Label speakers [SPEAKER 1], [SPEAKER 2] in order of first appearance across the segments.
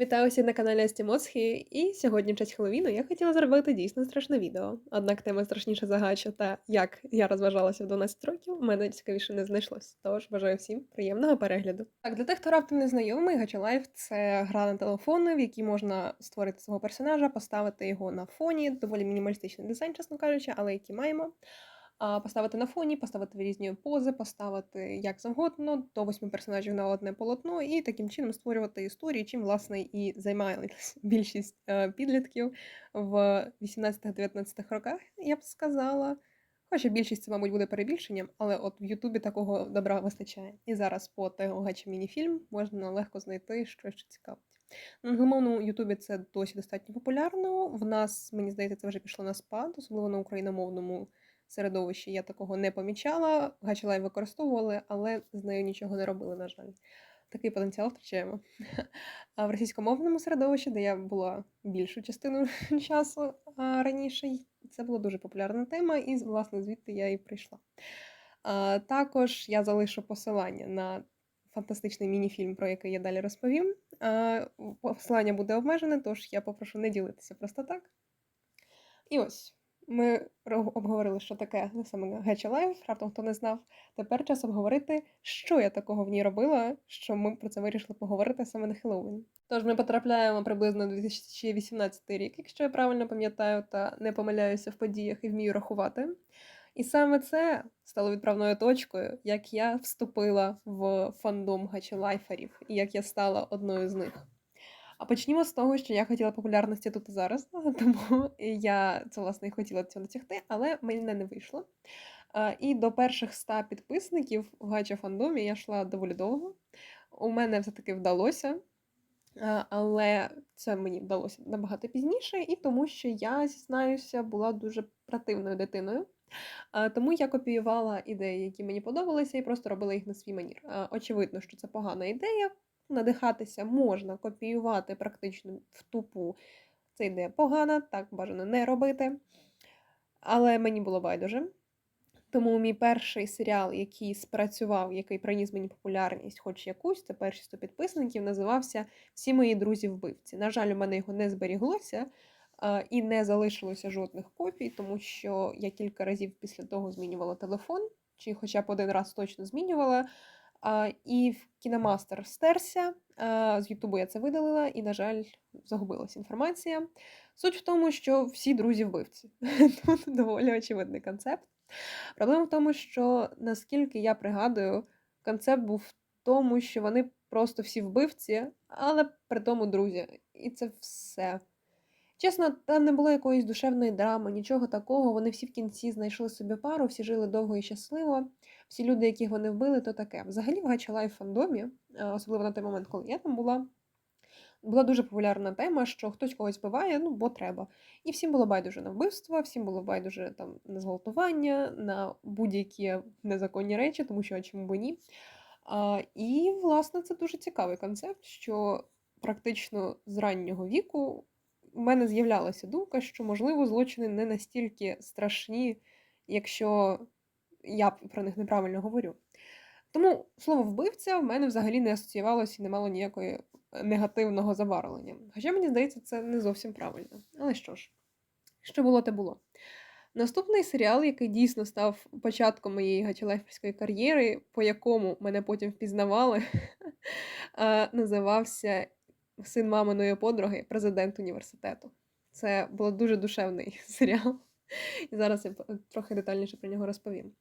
[SPEAKER 1] Вітаю всіх на каналі Асті Моцхі, і сьогодні в честь Хеллоуіну я хотіла зробити дійсно страшне відео. Однак тема страшніша за гача та як я розважалася в 12 років, у мене цікавіше не знайшлось. Тож бажаю всім приємного перегляду. Так, для тих, хто раптом не знайомий, Гача Лайф це гра на телефони, в якій можна створити свого персонажа, поставити його на фоні, доволі мінімалістичний дизайн, чесно кажучи, але який маємо. Поставити на фоні, поставити в різні пози, поставити як завгодно, до восьми персонажів на одне полотно, і таким чином створювати історії, чим власне і займалась більшість е, підлітків в 18-19 роках, я б сказала. Хоча більшість це, мабуть, буде перебільшенням, але от в Ютубі такого добра вистачає. І зараз по тегу гача мініфільм можна легко знайти щось що цікавить. На англомовному Ютубі це досі достатньо популярно. В нас, мені здається, це вже пішло на спад, особливо на україномовному середовищі я такого не помічала. Гачелай використовували, але з нею нічого не робили, на жаль. Такий потенціал втрачаємо. А в російськомовному середовищі, де я була більшу частину часу а, раніше, це була дуже популярна тема, і, власне, звідти я і прийшла. А, Також я залишу посилання на фантастичний мініфільм, про який я далі розповім. А, Посилання буде обмежене, тож я попрошу не ділитися просто так. І ось. Ми обговорили, що таке саме Геча Лайф, раптом хто не знав. Тепер час обговорити, що я такого в ній робила, що ми про це вирішили поговорити саме на Хеллоуін. Тож ми потрапляємо приблизно 2018 рік, якщо я правильно пам'ятаю, та не помиляюся в подіях і вмію рахувати. І саме це стало відправною точкою, як я вступила в фандом Гачі Лайферів і як я стала одною з них. А почнімо з того, що я хотіла популярності тут і зараз, тому я це власне і хотіла цього досягти, але мене не вийшло. І до перших ста підписників в Гача фандомі я йшла доволі довго. У мене все-таки вдалося, але це мені вдалося набагато пізніше, і тому що я зізнаюся, була дуже противною дитиною. Тому я копіювала ідеї, які мені подобалися, і просто робила їх на свій манір. Очевидно, що це погана ідея надихатися можна, копіювати практично в тупу. Це ідея погана, так бажано не робити. Але мені було байдуже. Тому мій перший серіал, який спрацював, який приніс мені популярність, хоч якусь, це перші 100 підписників, називався Всі мої друзі-вбивці. На жаль, у мене його не зберіглося і не залишилося жодних копій, тому що я кілька разів після того змінювала телефон, чи хоча б один раз точно змінювала. І в кіномастер стерся. З Ютубу я це видалила, і, на жаль, загубилась інформація. Суть в тому, що всі друзі вбивці. Тут доволі очевидний концепт. Проблема в тому, що наскільки я пригадую, концепт був в тому, що вони просто всі вбивці, але при тому друзі. І це все. Чесно, там не було якоїсь душевної драми, нічого такого. Вони всі в кінці знайшли собі пару, всі жили довго і щасливо. Всі люди, яких вони вбили, то таке. Взагалі в Гача фандомі, е, особливо на той момент, коли я там була, була дуже популярна тема, що хтось когось вбиває, ну бо треба. І всім було байдуже на вбивство, всім було байдуже там на зґвалтування, на будь-які незаконні речі, тому що чому б ні. А, І, власне, це дуже цікавий концепт, що практично з раннього віку у мене з'являлася думка, що, можливо, злочини не настільки страшні, якщо я про них неправильно говорю. Тому слово вбивця в мене взагалі не асоціювалося і не мало ніякої е, негативного забарвлення. Хоча, мені здається, це не зовсім правильно. Але що ж, що було, те було. Наступний серіал, який дійсно став початком моєї гачелайферської кар'єри, по якому мене потім впізнавали, називався Син маминої подруги, президент університету. Це був дуже душевний серіал. І зараз я трохи детальніше про нього розповім.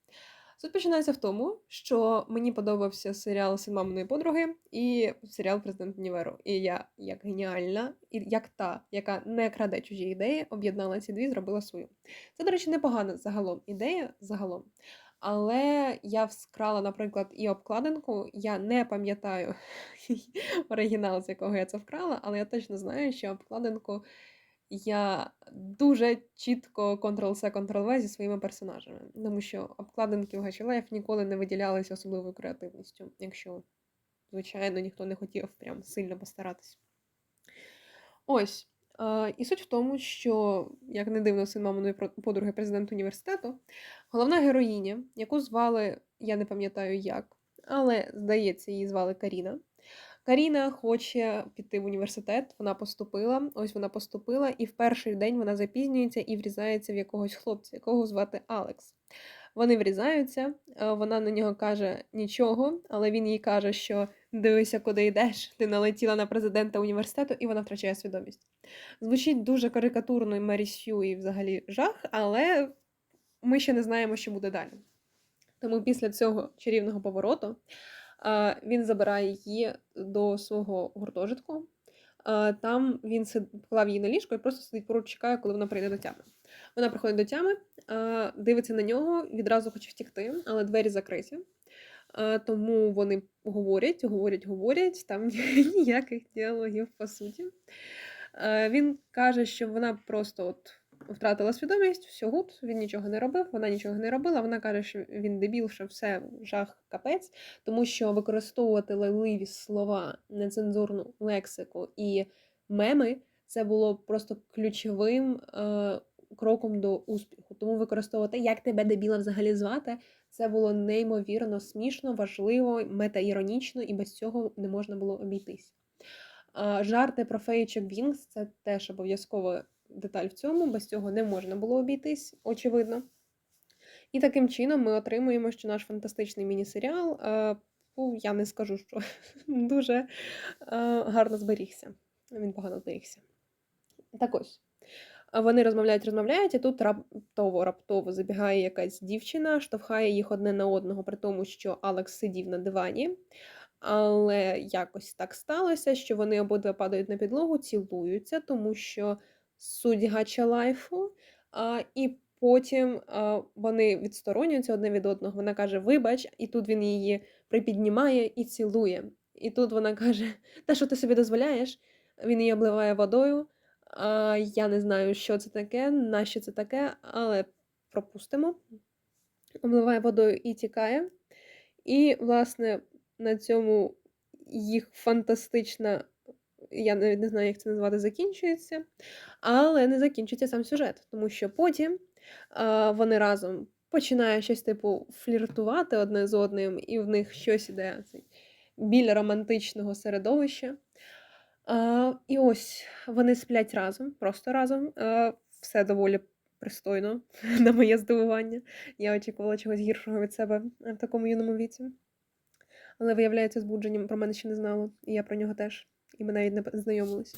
[SPEAKER 1] Суть починається в тому, що мені подобався серіал Син маминої подруги і серіал Президент Універу. І я, як геніальна, і як та, яка не краде чужі ідеї, об'єднала ці дві, зробила свою. Це, до речі, непогана загалом ідея загалом. Але я вскрала, наприклад, і обкладинку. Я не пам'ятаю оригінал, з якого я це вкрала, але я точно знаю, що обкладинку я дуже чітко Ctrl-C, Ctrl-V зі своїми персонажами. Тому що обкладинки в Гачі ніколи не виділялися особливою креативністю, якщо, звичайно, ніхто не хотів прям сильно постаратись. Ось. І суть в тому, що, як не дивно, син маминої подруги президент університету, головна героїня, яку звали, я не пам'ятаю як, але, здається, її звали Каріна. Каріна хоче піти в університет, вона поступила. Ось вона поступила, і в перший день вона запізнюється і врізається в якогось хлопця, якого звати Алекс. Вони врізаються, е, вона на нього каже нічого, але він їй каже, що дивися, куди йдеш, ти налетіла на президента університету, і вона втрачає свідомість. Звучить дуже карикатурно і Мері Сью, і взагалі жах, але ми ще не знаємо, що буде далі. Тому після цього чарівного повороту він забирає її до свого гуртожитку. Там він поклав її на ліжко і просто сидить поруч, чекає, коли вона прийде до тями. Вона приходить до тями, дивиться на нього, відразу хоче втікти, але двері закриті. Тому вони говорять, говорять, говорять, там ніяких діалогів по суті. Е, Він каже, що вона просто от втратила свідомість, все гуд, він нічого не робив, вона нічого не робила. Вона каже, що він дебіл, що все жах капець, тому що використовувати лайливі слова, нецензурну лексику і меми це було просто ключовим е, кроком до успіху. Тому використовувати, як тебе дебіла взагалі звати, це було неймовірно смішно, важливо, метаіронічно, і без цього не можна було обійтись. Жарти про феєчок Вінкс це теж обов'язкова деталь в цьому, без цього не можна було обійтись, очевидно. І таким чином ми отримуємо, що наш фантастичний міні-серіал, е, ну, я не скажу, що дуже е, гарно зберігся. Він погано зберігся. Так ось. Вони розмовляють, розмовляють, і тут раптово раптово забігає якась дівчина, штовхає їх одне на одного, при тому, що Алекс сидів на дивані. Але якось так сталося, що вони обидва падають на підлогу, цілуються, тому що суть гача лайфу. А, і потім а, вони відсторонюються одне від одного. Вона каже: Вибач, і тут він її припіднімає і цілує. І тут вона каже: Та що ти собі дозволяєш? Він її обливає водою. А, Я не знаю, що це таке, нащо це таке, але пропустимо. Обливає водою і тікає. І, власне, на цьому їх фантастична, я навіть не знаю, як це назвати, закінчується. Але не закінчується сам сюжет, тому що потім а, вони разом починають щось типу фліртувати одне з одним, і в них щось іде цей біль романтичного середовища. А, і ось вони сплять разом, просто разом. А, все доволі пристойно, на моє здивування. Я очікувала чогось гіршого від себе в такому юному віці. Але виявляється, збудженням про мене ще не знало, і я про нього теж, і ми навіть не знайомились.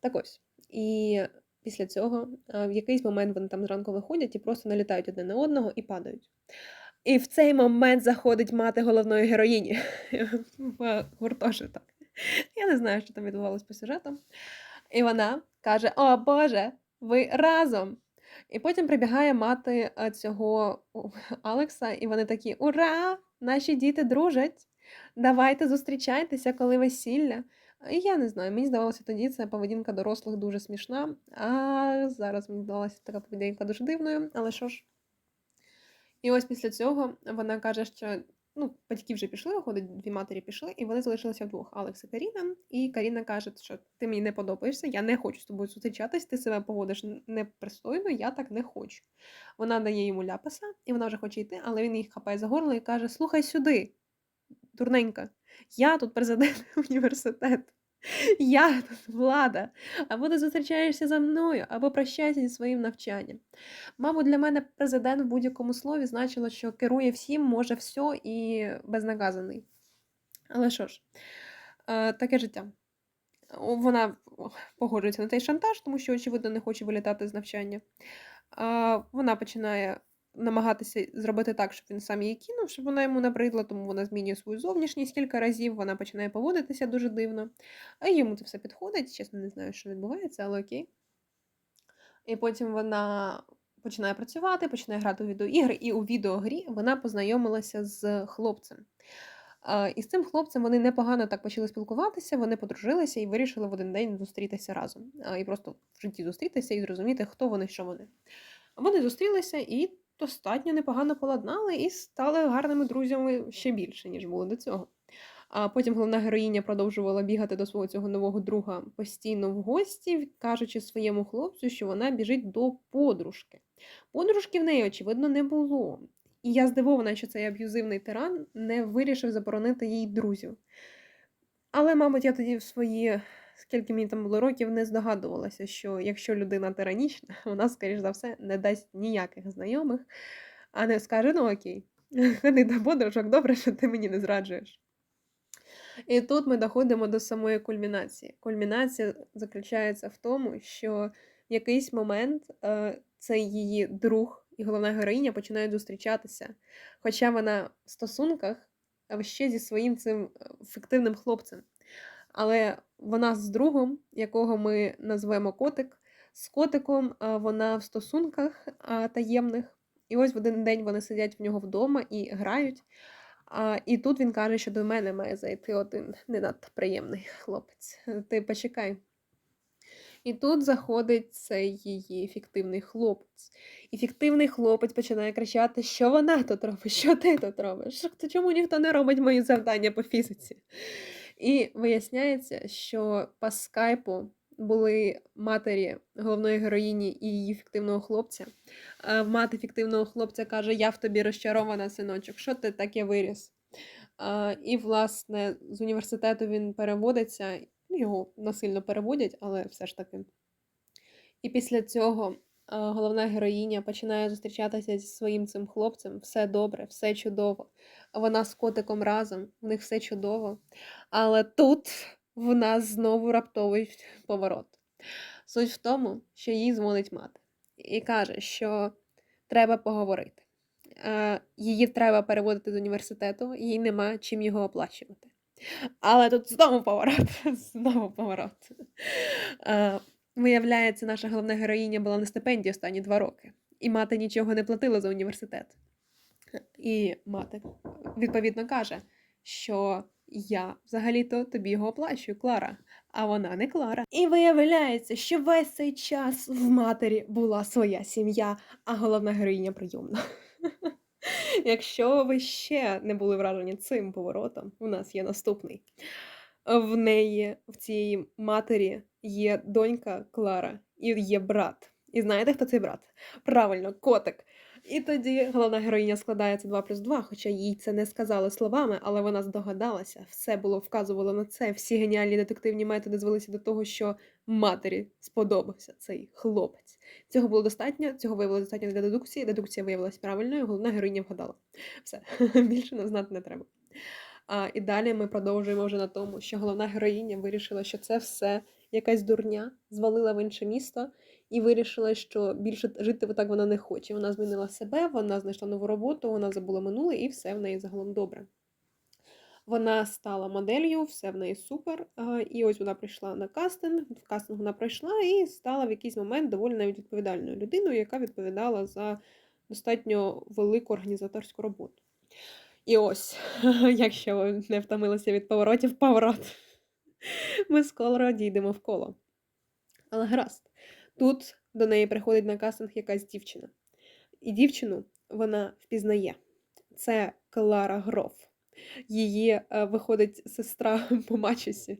[SPEAKER 1] Так ось. І після цього в якийсь момент вони там зранку виходять і просто налітають одне на одного і падають. І в цей момент заходить мати головної героїні в гуртожиток. Я не знаю, що там відбувалось по сюжетам. І вона каже: О Боже, ви разом! І потім прибігає мати цього Алекса, і вони такі: Ура! Наші діти дружать! Давайте зустрічайтеся, коли весілля. Я не знаю, мені здавалося тоді це поведінка дорослих дуже смішна, а зараз мені здалася така поведінка дуже дивною, але що ж. І ось після цього вона каже, що ну, батьки вже пішли, виходить, дві матері пішли, і вони залишилися вдвох Алекс і Каріна. І Каріна каже, що ти мені не подобаєшся, я не хочу з тобою зустрічатись, ти себе поводиш непристойно, я так не хочу. Вона дає йому ляпаса, і вона вже хоче йти, але він їх хапає за горло і каже: Слухай сюди, дурненька, я тут президент університету. Я тут влада, або ти зустрічаєшся за мною, або прощайся зі своїм навчанням. Мабуть, для мене президент в будь-якому слові значило, що керує всім, може все і безнаказаний. Але що ж, е, таке життя. Вона погоджується на той шантаж, тому що, очевидно, не хоче вилітати з навчання. Вона починає намагатися зробити так, щоб він сам її кинув, щоб вона йому набридла, тому вона змінює свою зовнішність кілька разів, вона починає поводитися дуже дивно. А йому це все підходить. Чесно, не знаю, що відбувається, але окей. І потім вона починає працювати, починає грати у відеоігри, і у відеогрі вона познайомилася з хлопцем. І з цим хлопцем вони непогано так почали спілкуватися, вони подружилися і вирішили в один день зустрітися разом. І просто в житті зустрітися і зрозуміти, хто вони, що вони. Вони зустрілися і достатньо непогано поладнали і стали гарними друзями ще більше, ніж було до цього. А потім головна героїня продовжувала бігати до свого цього нового друга постійно в гості, кажучи своєму хлопцю, що вона біжить до подружки. Подружки в неї, очевидно, не було. І я здивована, що цей аб'юзивний тиран не вирішив заборонити їй друзів. Але, мабуть, я тоді в свої, скільки мені там було років, не здогадувалася, що якщо людина тиранічна, вона, скоріш за все, не дасть ніяких знайомих, а не скаже: ну окей, ходи до подружок, добре, що ти мені не зраджуєш. І тут ми доходимо до самої кульмінації. Кульмінація заключається в тому, що в якийсь момент е, цей її друг і головна героїня починають зустрічатися. Хоча вона в стосунках ще зі своїм цим е, фіктивним хлопцем. Але вона з другом, якого ми назвемо котик, з котиком вона в стосунках таємних. І ось в один день вони сидять в нього вдома і грають. А, і тут він каже, що до мене має зайти один не надто приємний хлопець. Ти почекай. І тут заходить цей її фіктивний хлопець. І фіктивний хлопець починає кричати, що вона тут робить, що ти тут робиш? Чому ніхто не робить мої завдання по фізиці? І виясняється, що по скайпу були матері головної героїні і її фіктивного хлопця. Мати фіктивного хлопця каже: Я в тобі розчарована, синочок, що ти таке виріс? І, власне, з університету він переводиться, ну, його насильно переводять, але все ж таки. І після цього головна героїня починає зустрічатися зі своїм цим хлопцем. Все добре, все чудово. Вона з котиком разом, в них все чудово. Але тут в нас знову раптовий поворот. Суть в тому, що їй дзвонить мати і каже, що треба поговорити. Е, Її треба переводити з університету, їй нема чим його оплачувати. Але тут знову поворот. Знову поворот. Виявляється, наша головна героїня була на стипендії останні два роки, і мати нічого не платила за університет. І мати відповідно каже, що я взагалі-то тобі його оплачую, Клара, а вона не Клара. І виявляється, що весь цей час в матері була своя сім'я, а головна героїня прийомна. Якщо ви ще не були вражені цим поворотом, у нас є наступний. В неї, в цієї матері, є донька Клара і є брат. І знаєте, хто цей брат? Правильно, котик. І тоді головна героїня складається 2 плюс 2, хоча їй це не сказали словами, але вона здогадалася, все було вказувало на це. Всі геніальні детективні методи звелися до того, що матері сподобався цей хлопець. Цього було достатньо, цього виявилося достатньо для дедукції. Дедукція виявилася правильною, головна героїня вгадала. Все, більше нам знати не треба. А, І далі ми продовжуємо вже на тому, що головна героїня вирішила, що це все якась дурня, звалила в інше місто і вирішила, що більше жити так вона не хоче. Вона змінила себе, вона знайшла нову роботу, вона забула минуле, і все в неї загалом добре. Вона стала моделлю, все в неї супер. І ось вона прийшла на кастинг. В кастинг вона пройшла і стала в якийсь момент доволі навіть відповідальною людиною, яка відповідала за достатньо велику організаторську роботу. І ось, якщо ви не втомилися від поворотів, поворот. Ми скоро дійдемо в коло. Але гаразд, тут до неї приходить на кастинг якась дівчина. І дівчину вона впізнає. Це Клара Гроф. Її е, виходить сестра по мачусі.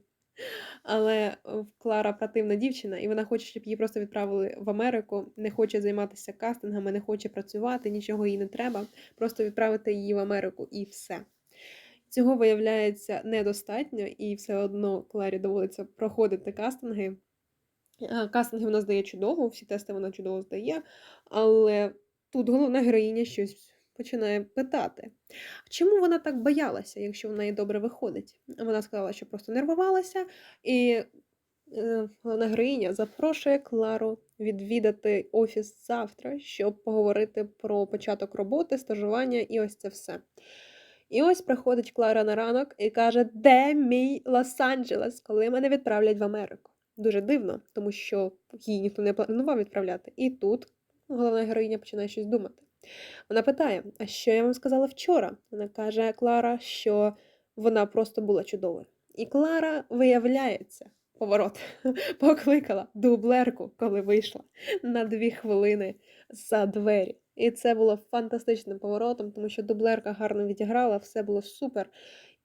[SPEAKER 1] Але е, Клара противна дівчина, і вона хоче, щоб її просто відправили в Америку, не хоче займатися кастингами, не хоче працювати, нічого їй не треба. Просто відправити її в Америку і все. Цього виявляється недостатньо, і все одно Кларі доводиться проходити кастинги. Кастинги вона здає чудово, всі тести вона чудово здає, але тут головна героїня щось починає питати. Чому вона так боялася, якщо в неї добре виходить? Вона сказала, що просто нервувалася, і е, головна героїня запрошує Клару відвідати офіс завтра, щоб поговорити про початок роботи, стажування і ось це все. І ось приходить Клара на ранок і каже: Де мій Лос-Анджелес, коли мене відправлять в Америку? Дуже дивно, тому що її ніхто не планував відправляти. І тут головна героїня починає щось думати. Вона питає: А що я вам сказала вчора? Вона каже Клара, що вона просто була чудовою. І Клара виявляється, поворот, покликала дублерку, коли вийшла на дві хвилини за двері. І це було фантастичним поворотом, тому що дублерка гарно відіграла, все було супер.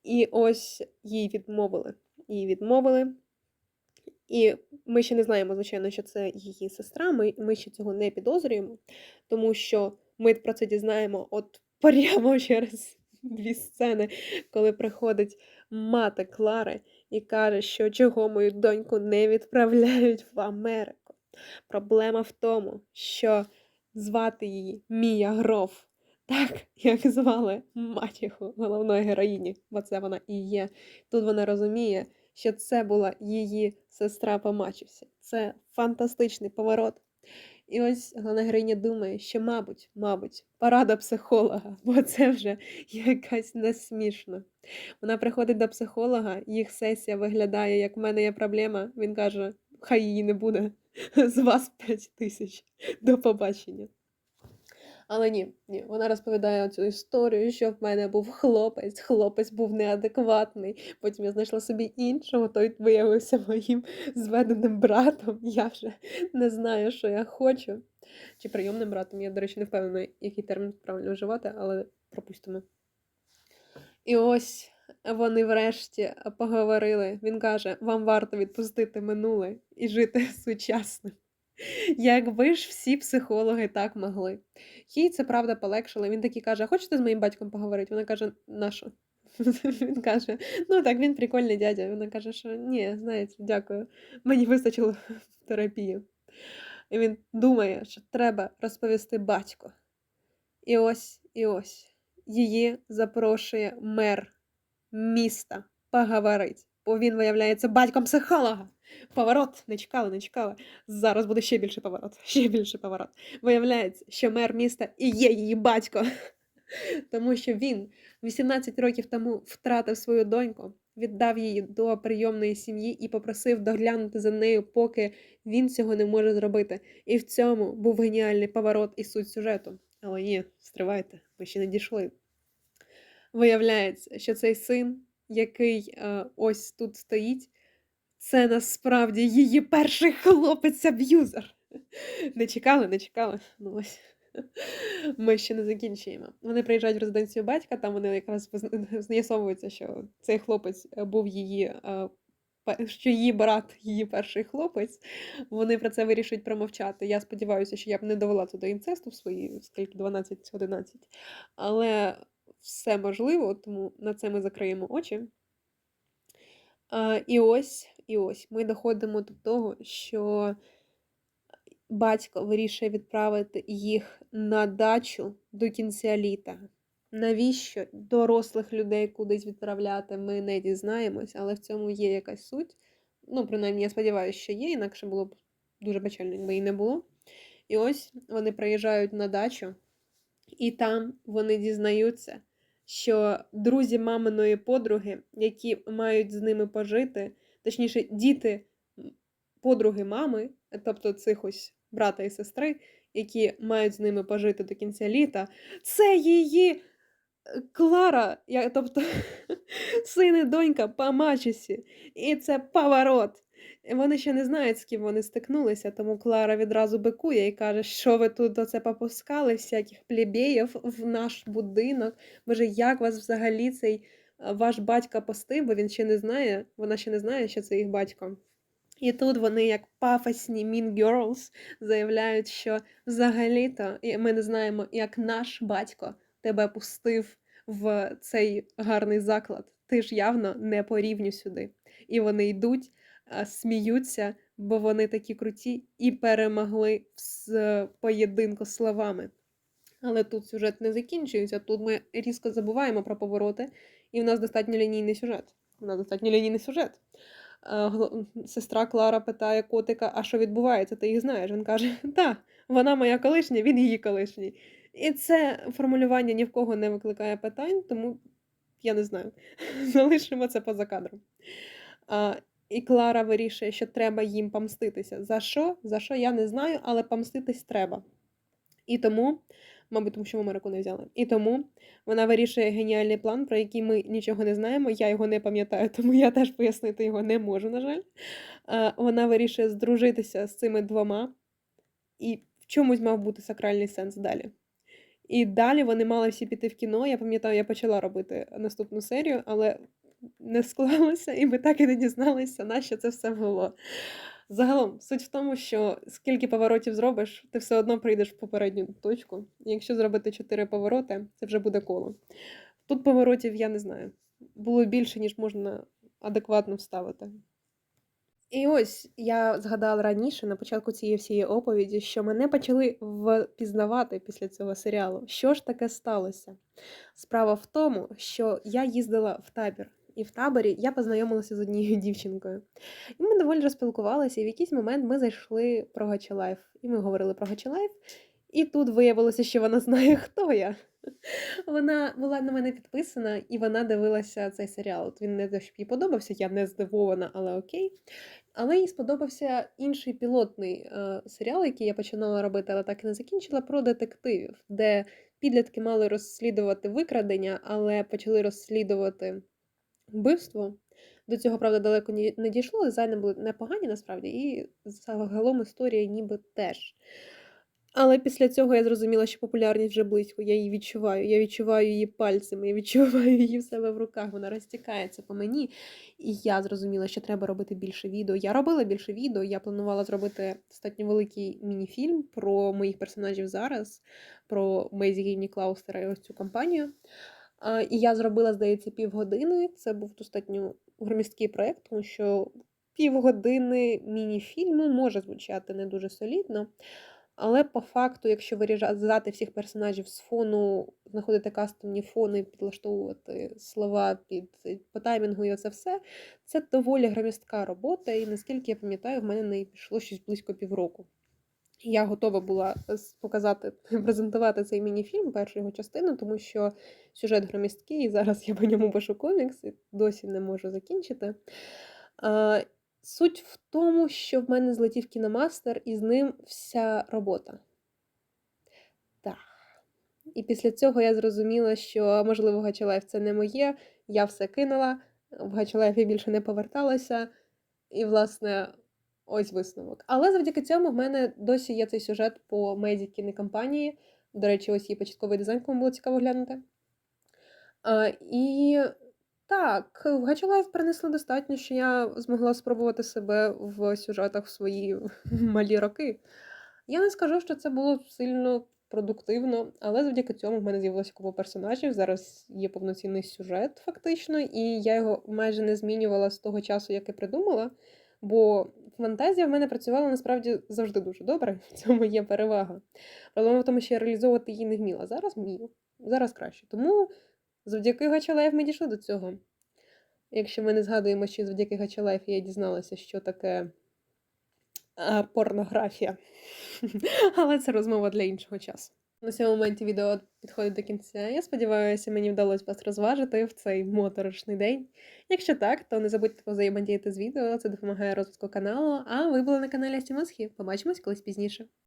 [SPEAKER 1] І ось їй відмовили. Їй відмовили. І ми ще не знаємо, звичайно, що це її сестра. Ми ми ще цього не підозрюємо, тому що ми про це дізнаємо от прямо через дві сцени, коли приходить мати Клари і каже, що чого мою доньку не відправляють в Америку. Проблема в тому, що звати її Мія Гров, так як звали матіху головної героїні, бо це вона і є. Тут вона розуміє, що це була її сестра по мачусі. Це фантастичний поворот. І ось головна героїня думає, що, мабуть, мабуть, порада психолога, бо це вже якась несмішна. Вона приходить до психолога, їх сесія виглядає, як в мене є проблема. Він каже, хай її не буде. З вас 5 тисяч. До побачення. Але ні, ні, вона розповідає цю історію, що в мене був хлопець, хлопець був неадекватний. Потім я знайшла собі іншого, той виявився моїм зведеним братом. Я вже не знаю, що я хочу. Чи прийомним братом, я, до речі, не впевнена, який термін правильно вживати, але пропустимо. І ось вони врешті поговорили. Він каже: вам варто відпустити минуле і жити сучасним. Якби ж всі психологи так могли. Їй це правда полегшило. Він такий каже: хочете з моїм батьком поговорити? Вона каже, на що? Він каже, ну так, він прикольний дядя. Вона каже, що ні, знаєте, дякую. Мені вистачило терапії. І він думає, що треба розповісти батько. І ось, і ось її запрошує мер міста поговорити. Бо він виявляється батьком психолога. Поворот, не чекали, не чекали. Зараз буде ще більший поворот, ще більший поворот. Виявляється, що мер міста і є її батько. Тому що він 18 років тому втратив свою доньку, віддав її до прийомної сім'ї і попросив доглянути за нею, поки він цього не може зробити. І в цьому був геніальний поворот і суть сюжету. Але ні, стривайте, ми ще не дійшли. Виявляється, що цей син, який е, ось тут стоїть, це насправді її перший хлопець-аб'юзер. Не чекали, не чекали. Ну ось. Ми ще не закінчуємо. Вони приїжджають в резиденцію батька, там вони якраз з'ясовується, що цей хлопець е, був її, е, що її брат, її перший хлопець. Вони про це вирішують промовчати. Я сподіваюся, що я б не довела це до інцесту в свої скільки 12-11. Але все можливо, тому на це ми закриємо очі. А, і ось, і ось ми доходимо до того, що батько вирішує відправити їх на дачу до кінця літа. Навіщо дорослих людей кудись відправляти, ми не дізнаємось, але в цьому є якась суть. Ну, принаймні, я сподіваюся, що є, інакше було б дуже печально, якби і не було. І ось вони приїжджають на дачу, і там вони дізнаються, що друзі маминої подруги, які мають з ними пожити, точніше, діти подруги мами, тобто цих ось брата і сестри, які мають з ними пожити до кінця літа, це її е, Клара, я, тобто син і донька по мачусі. І це поворот. Вони ще не знають, з ким вони стикнулися, тому Клара відразу бикує і каже, що ви тут оце попускали, всяких плебеїв в наш будинок. Боже, як вас взагалі цей ваш батько постив, бо він ще не знає, вона ще не знає, що це їх батько. І тут вони, як пафосні Mean Girls, заявляють, що взагалі-то ми не знаємо, як наш батько тебе пустив в цей гарний заклад. Ти ж явно не по рівню сюди. І вони йдуть, сміються, бо вони такі круті і перемогли в поєдинку словами. Але тут сюжет не закінчується. Тут ми різко забуваємо про повороти, і в нас достатньо лінійний сюжет. У нас достатньо лінійний сюжет. Е, Сестра Клара питає котика, а що відбувається, ти їх знаєш? Він каже: Так, вона моя колишня, він її колишній. І це формулювання ні в кого не викликає питань, тому я не знаю. Залишимо це поза кадром. І Клара вирішує, що треба їм помститися. За що? За що я не знаю, але помститись треба. І тому, мабуть, тому що в Америку не взяли. І тому вона вирішує геніальний план, про який ми нічого не знаємо. Я його не пам'ятаю, тому я теж пояснити його не можу, на жаль. Вона вирішує здружитися з цими двома, і в чомусь мав бути сакральний сенс далі. І далі вони мали всі піти в кіно. Я пам'ятаю, я почала робити наступну серію, але не склалося, і ми так і не дізналися, на що це все було. Загалом, суть в тому, що скільки поворотів зробиш, ти все одно прийдеш в попередню точку. І якщо зробити чотири повороти, це вже буде коло. Тут поворотів я не знаю. Було більше, ніж можна адекватно вставити. І ось я згадала раніше на початку цієї всієї оповіді, що мене почали впізнавати після цього серіалу. Що ж таке сталося? Справа в тому, що я їздила в табір, і в таборі я познайомилася з однією дівчинкою. І ми доволі розпілкувалися, і в якийсь момент ми зайшли про Гача Лайф. І ми говорили про Гача Лайф, і тут виявилося, що вона знає, хто я. Вона була на мене підписана, і вона дивилася цей серіал. От він не те, щоб їй подобався, я не здивована, але окей. Але їй сподобався інший пілотний е, серіал, який я починала робити, але так і не закінчила, про детективів, де підлітки мали розслідувати викрадення, але почали розслідувати вбивство. До цього, правда, далеко не дійшло, дизайни були непогані насправді, і загалом історія ніби теж. Але після цього я зрозуміла, що популярність вже близько. Я її відчуваю. Я відчуваю її пальцями, я відчуваю її в себе в руках. Вона розтікається по мені. І я зрозуміла, що треба робити більше відео. Я робила більше відео. Я планувала зробити достатньо великий міні-фільм про моїх персонажів зараз, про Мейзі Гейні Клаустера і ось цю компанію. А, І я зробила, здається, півгодини. Це був достатньо громісткий проєкт, тому що півгодини міні-фільму може звучати не дуже солідно. Але по факту, якщо вирізати всіх персонажів з фону, знаходити кастомні фони, підлаштовувати слова під по таймінгу і оце все, це доволі громістка робота, і наскільки я пам'ятаю, в мене не пішло щось близько півроку. Я готова була показати, презентувати цей міні-фільм, першу його частину, тому що сюжет громісткий, і зараз я по ньому пишу комікс, і досі не можу закінчити. А, Суть в тому, що в мене злетів кіномастер, і з ним вся робота. Так. І після цього я зрозуміла, що, можливо, Гачалаєв це не моє. Я все кинула, в Гачалаєв я більше не поверталася. І, власне, ось висновок. Але завдяки цьому в мене досі є цей сюжет по меді кінокомпанії. До речі, ось її початковий дизайн, кому було цікаво глянути. А, і так, в Гачалаєв принесли достатньо, що я змогла спробувати себе в сюжетах в свої малі роки. Я не скажу, що це було сильно продуктивно, але завдяки цьому в мене з'явилося купа персонажів. Зараз є повноцінний сюжет, фактично, і я його майже не змінювала з того часу, як я придумала. Бо фантазія в мене працювала насправді завжди дуже добре. В цьому є перевага. Проблема в тому, що я реалізовувати її не вміла. Зараз вмію, зараз краще. Тому завдяки Гачалаєв ми дійшли до цього. Якщо ми не згадуємо, що завдяки Гачалаєв я дізналася, що таке а, порнографія. Але це розмова для іншого часу. На цьому моменті відео підходить до кінця. Я сподіваюся, мені вдалося вас розважити в цей моторошний день. Якщо так, то не забудьте взаємодіяти з відео, це допомагає розвитку каналу. А ви були на каналі Сімосхі. Побачимось колись пізніше.